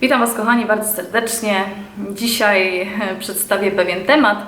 Witam Was kochani bardzo serdecznie. Dzisiaj e, przedstawię pewien temat,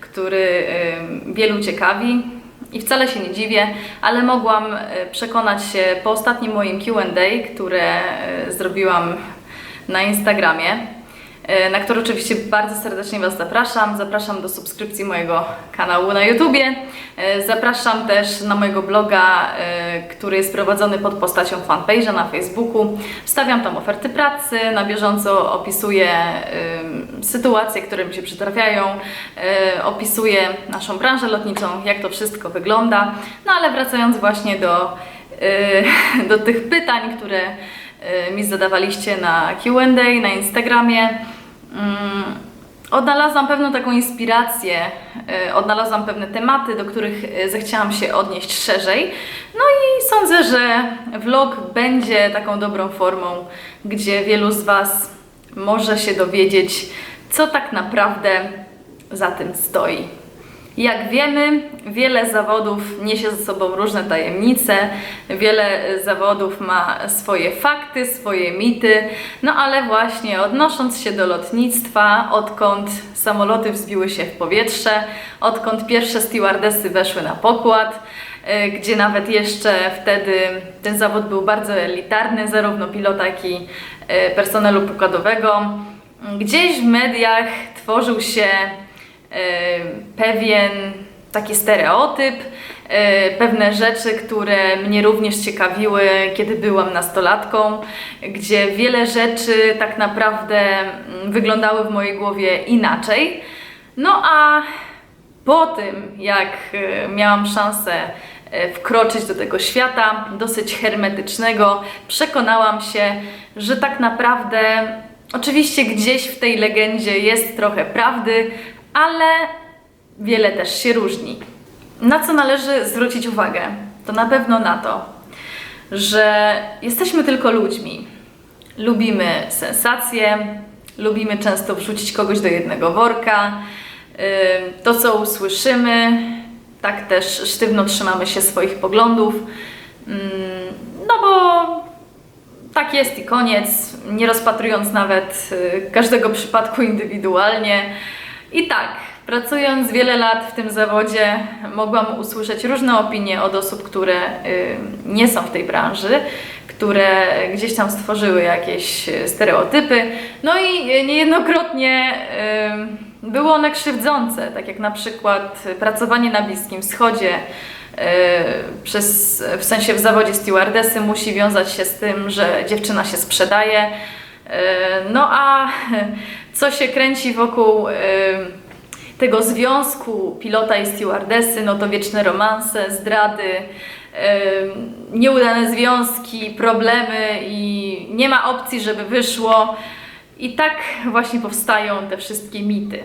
który e, wielu ciekawi i wcale się nie dziwię, ale mogłam e, przekonać się po ostatnim moim Q&A, które zrobiłam na Instagramie, na który oczywiście bardzo serdecznie Was zapraszam. Zapraszam do subskrypcji mojego kanału na YouTubie. E, Zapraszam też na mojego bloga, e, który jest prowadzony pod postacią fanpage'a na Facebooku. Wstawiam tam oferty pracy, na bieżąco opisuję sytuacje, które mi się przytrafiają, e, opisuję naszą branżę lotniczą, jak to wszystko wygląda. No ale wracając właśnie do, e, do tych pytań, które e, mi zadawaliście na Q&A, na Instagramie. Mm, Odnalazłam pewną taką inspirację, e, odnalazłam pewne tematy, do których e, zechciałam się odnieść szerzej. No i sądzę, że vlog będzie taką dobrą formą, gdzie wielu z Was może się dowiedzieć, co tak naprawdę za tym stoi. Jak wiemy, wiele zawodów niesie ze sobą różne tajemnice, wiele zawodów ma swoje fakty, swoje mity, no ale właśnie odnosząc się do lotnictwa, odkąd samoloty wzbiły się w powietrze, odkąd pierwsze stewardesy weszły na pokład, e, gdzie nawet jeszcze wtedy ten zawód był bardzo elitarny, zarówno pilota, jak i e, personelu pokładowego. Gdzieś w mediach tworzył się pewien taki stereotyp, e, pewne rzeczy, które mnie również ciekawiły, kiedy byłam nastolatką, gdzie wiele rzeczy tak naprawdę mm, wyglądały w mojej głowie inaczej. No a po tym, jak e, miałam szansę wkroczyć do tego świata, dosyć hermetycznego, przekonałam się, że tak naprawdę, oczywiście gdzieś w tej legendzie jest trochę prawdy, ale wiele też się różni. Na co należy zwrócić uwagę? To na pewno na to, że jesteśmy tylko ludźmi. Lubimy sensacje, lubimy często wrzucić kogoś do jednego worka. To, co usłyszymy, tak też sztywno trzymamy się swoich poglądów. No bo tak jest i koniec, nie rozpatrując nawet y, każdego przypadku indywidualnie. I tak, pracując wiele lat w tym zawodzie, mogłam usłyszeć różne opinie od osób, które y, nie są w tej branży, które gdzieś tam stworzyły jakieś y, stereotypy. No i y, niejednokrotnie były one krzywdzące, tak jak na przykład pracowanie na Bliskim Wschodzie. Przez, w sensie w zawodzie stewardesy musi wiązać się z tym, że dziewczyna się sprzedaje. No a co się kręci wokół y, tego związku pilota i stewardesy, no to wieczne romanse, zdrady, em, nieudane związki, problemy i nie ma opcji, żeby wyszło. I tak właśnie powstają te wszystkie mity.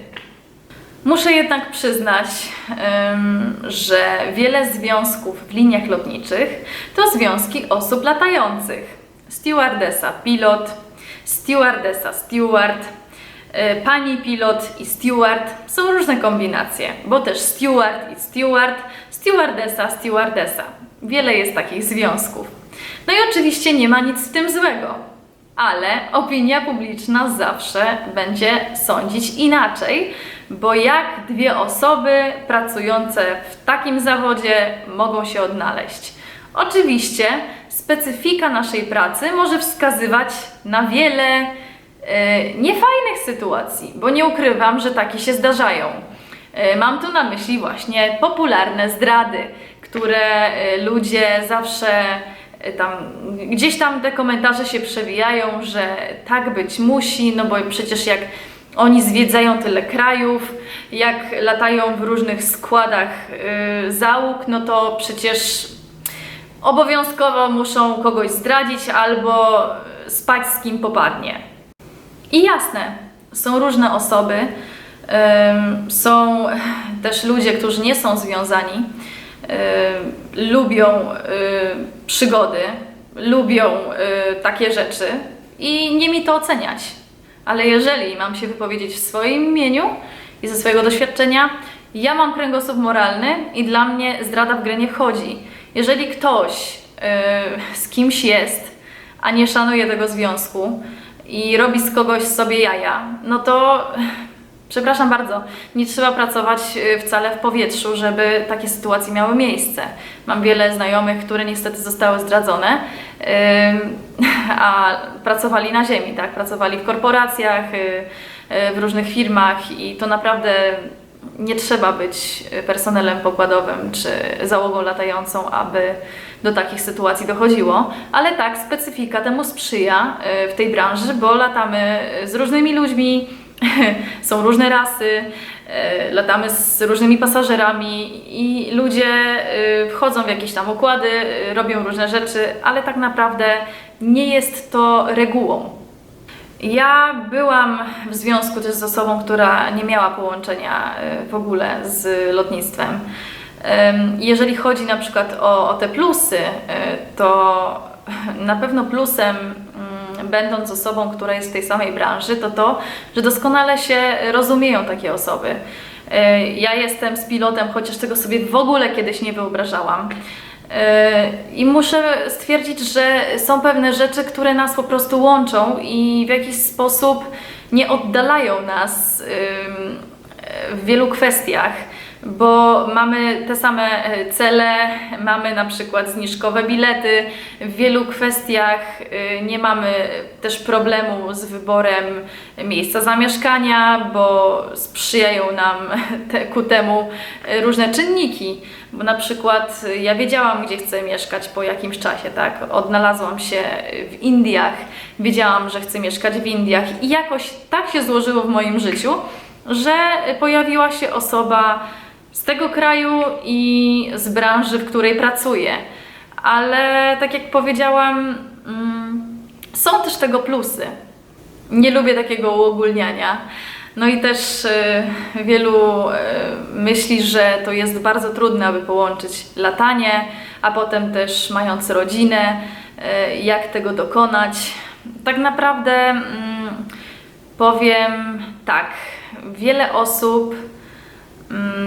Muszę jednak przyznać, że wiele związków w liniach lotniczych to związki osób latających. Stewardesa, pilot, stewardesa, steward, pani pilot i steward. Są różne kombinacje, bo też steward i steward, stewardesa, stewardesa. Wiele jest takich związków. No i oczywiście nie ma nic w tym złego, ale opinia publiczna zawsze będzie sądzić inaczej, bo jak dwie osoby pracujące w takim zawodzie mogą się odnaleźć? Oczywiście specyfika naszej pracy może wskazywać na wiele e, niefajnych sytuacji, bo nie ukrywam, że takie się zdarzają. E, Mam tu na myśli właśnie popularne zdrady, które e, ludzie zawsze e, tam, gdzieś tam te komentarze się przewijają, że tak być musi, no bo przecież jak oni zwiedzają tyle krajów, jak latają w różnych składach y, załóg, no to przecież obowiązkowo muszą kogoś zdradzić albo spać z kim popadnie. I jasne, są różne osoby, są też ludzie, którzy nie są związani, lubią przygody, lubią takie rzeczy i nie mi to oceniać. Ale jeżeli mam się wypowiedzieć w swoim imieniu i ze swojego doświadczenia, ja mam kręgosłup moralny i dla mnie zdrada w grę nie wchodzi. Jeżeli ktoś z kimś jest, a nie szanuje tego związku i robi z kogoś sobie jaja, no to przepraszam bardzo, nie trzeba pracować y, wcale w powietrzu, żeby takie sytuacje miały miejsce. Mam wiele znajomych, które niestety zostały zdradzone, a pracowali na ziemi, tak? Pracowali w korporacjach, y, y, w różnych firmach i to naprawdę nie trzeba być personelem pokładowym czy załogą latającą, aby do takich sytuacji dochodziło, ale tak, specyfika temu sprzyja y, w tej branży, bo latamy z różnymi ludźmi, są różne rasy, y, latamy z różnymi pasażerami i ludzie y, wchodzą w jakieś tam układy, robią różne rzeczy, ale tak naprawdę nie jest to regułą. Ja byłam w związku też z osobą, która nie miała połączenia w ogóle z lotnictwem. Jeżeli chodzi na przykład o, o te plusy, y, to na pewno plusem, mm, będąc osobą, która jest w tej samej branży, to to, że doskonale się rozumieją takie osoby. Y, Ja jestem z pilotem, chociaż tego sobie w ogóle kiedyś nie wyobrażałam. Yy, I muszę stwierdzić, że są pewne rzeczy, które nas po prostu łączą i w jakiś sposób nie oddalają nas w wielu kwestiach, bo mamy te same e, cele, mamy na przykład zniżkowe bilety. W wielu kwestiach y, nie mamy też problemu z wyborem miejsca zamieszkania, bo sprzyjają nam te, ku temu y, różne czynniki. Bo na przykład ja wiedziałam, gdzie chcę mieszkać po jakimś czasie, tak? Odnalazłam się w Indiach, wiedziałam, że chcę mieszkać w Indiach i jakoś tak się złożyło w moim życiu, że pojawiła się osoba z tego kraju i z branży, w której pracuję. Ale tak jak powiedziałam, mm, są też tego plusy. Nie lubię takiego uogólniania. No i też y, wielu y, myśli, że to jest bardzo trudne, aby połączyć latanie, a potem też mając rodzinę, y, jak tego dokonać. Tak naprawdę mm, powiem tak, wiele osób,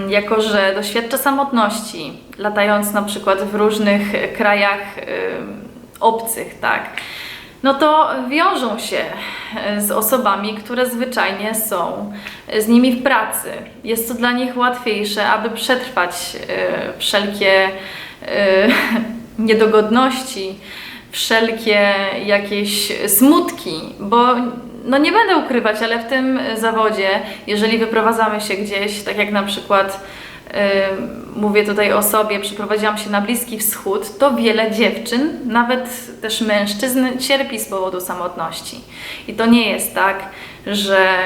jako że doświadcza samotności, latając na przykład w różnych krajach y, obcych, tak, no to wiążą się e, z osobami, które zwyczajnie są z nimi w pracy. Jest to dla nich łatwiejsze, aby przetrwać e, wszelkie e, niedogodności, wszelkie jakieś smutki, bo no nie będę ukrywać, ale w tym zawodzie, jeżeli wyprowadzamy się gdzieś, tak jak na przykład y, mówię tutaj o sobie, przeprowadziłam się na Bliski Wschód, to wiele dziewczyn, nawet też mężczyzn cierpi z powodu samotności. I to nie jest tak, że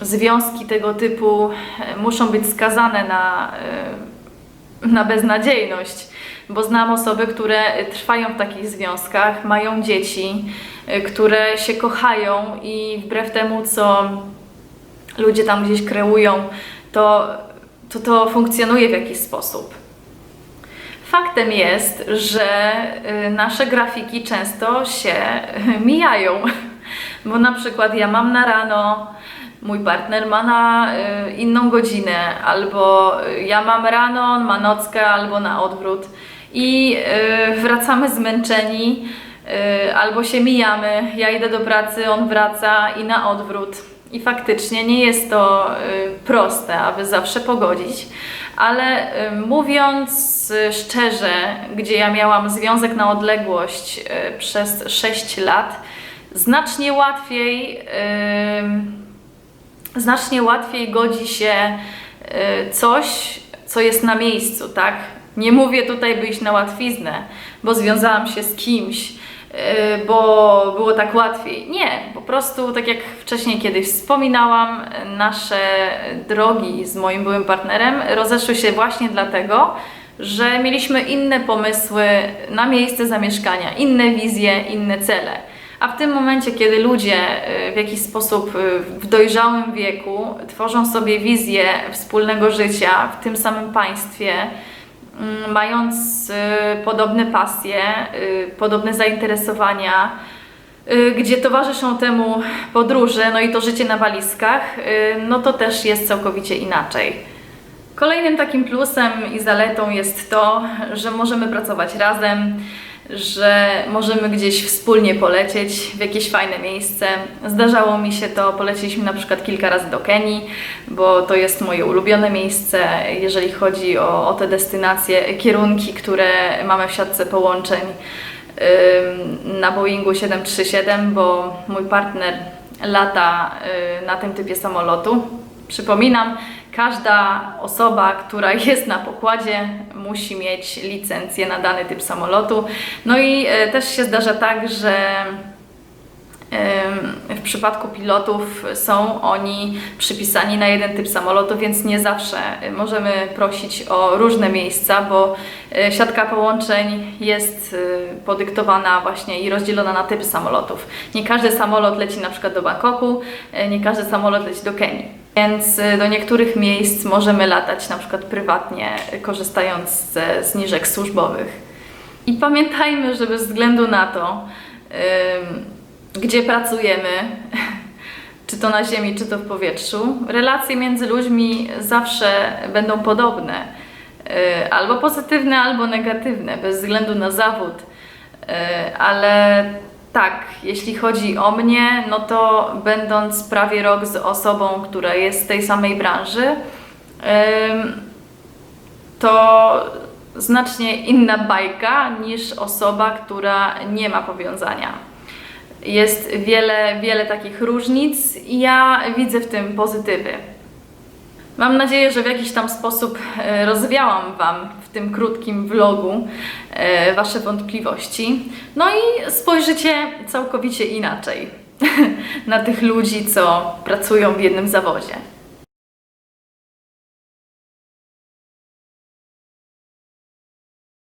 związki tego typu y, muszą być skazane na, na beznadziejność, bo znam osoby, które trwają w takich związkach, mają dzieci, y, które się kochają i wbrew temu, co ludzie tam gdzieś kreują, to to, to funkcjonuje w jakiś sposób. Faktem jest, że y, nasze grafiki często się mijają, bo na przykład ja mam na rano, mój partner ma na y, inną godzinę, albo ja mam rano, on ma nockę, albo na odwrót i y, wracamy zmęczeni, y, albo się mijamy, ja idę do pracy, on wraca i na odwrót. I faktycznie nie jest to y, proste, aby zawsze pogodzić, ale mówiąc szczerze, gdzie ja miałam związek na odległość przez 6 lat, znacznie łatwiej, znacznie łatwiej godzi się coś, co jest na miejscu, tak? Nie mówię tutaj, by iść na łatwiznę, bo związałam się z kimś, yy, bo było tak łatwiej. Nie, po prostu, tak jak wcześniej kiedyś wspominałam, nasze drogi z moim byłym partnerem rozeszły się właśnie dlatego, że mieliśmy inne pomysły na miejsce zamieszkania, inne wizje, inne cele. A w tym momencie, kiedy ludzie y, w jakiś sposób y, w dojrzałym wieku tworzą sobie wizję wspólnego życia w tym samym państwie, mając y, podobne pasje, y, podobne zainteresowania, y, gdzie towarzyszą temu podróże, no i to życie na walizkach, no to też jest całkowicie inaczej. Kolejnym takim plusem i zaletą jest to, że możemy pracować razem. Że możemy gdzieś wspólnie polecieć w jakieś fajne miejsce. Zdarzało mi się to, poleciliśmy na przykład kilka razy do Kenii, bo to jest moje ulubione miejsce, jeżeli chodzi o, o te destynacje, kierunki, które mamy w siatce połączeń ym, na Boeingu 737, bo mój partner lata y, na tym typie samolotu. Przypominam, każda osoba, która jest na pokładzie, musi mieć licencję na dany typ samolotu. No i y, też się zdarza tak, że W przypadku pilotów są oni przypisani na jeden typ samolotu, więc nie zawsze możemy prosić o różne miejsca, bo y, siatka połączeń jest y, podyktowana właśnie i rozdzielona na typy samolotów. Nie każdy samolot leci na przykład do Bangkoku, nie każdy samolot leci do Kenii. Więc y, do niektórych miejsc możemy latać na przykład prywatnie, y, korzystając ze zniżek służbowych. I pamiętajmy, że bez względu na to, gdzie pracujemy, czy to na ziemi, czy to w powietrzu, relacje między ludźmi zawsze będą podobne. Yy, Albo pozytywne, albo negatywne, bez względu na zawód. Yy, Ale tak, jeśli chodzi o mnie, no to będąc prawie rok z osobą, która jest z tej samej branży, to znacznie inna bajka niż osoba, która nie ma powiązania. Jest wiele, wiele takich różnic i ja widzę w tym pozytywy. Mam nadzieję, że w jakiś tam sposób e, rozwiałam Wam w tym krótkim vlogu e, Wasze wątpliwości. No i spojrzycie całkowicie inaczej na tych ludzi, co pracują w jednym zawodzie.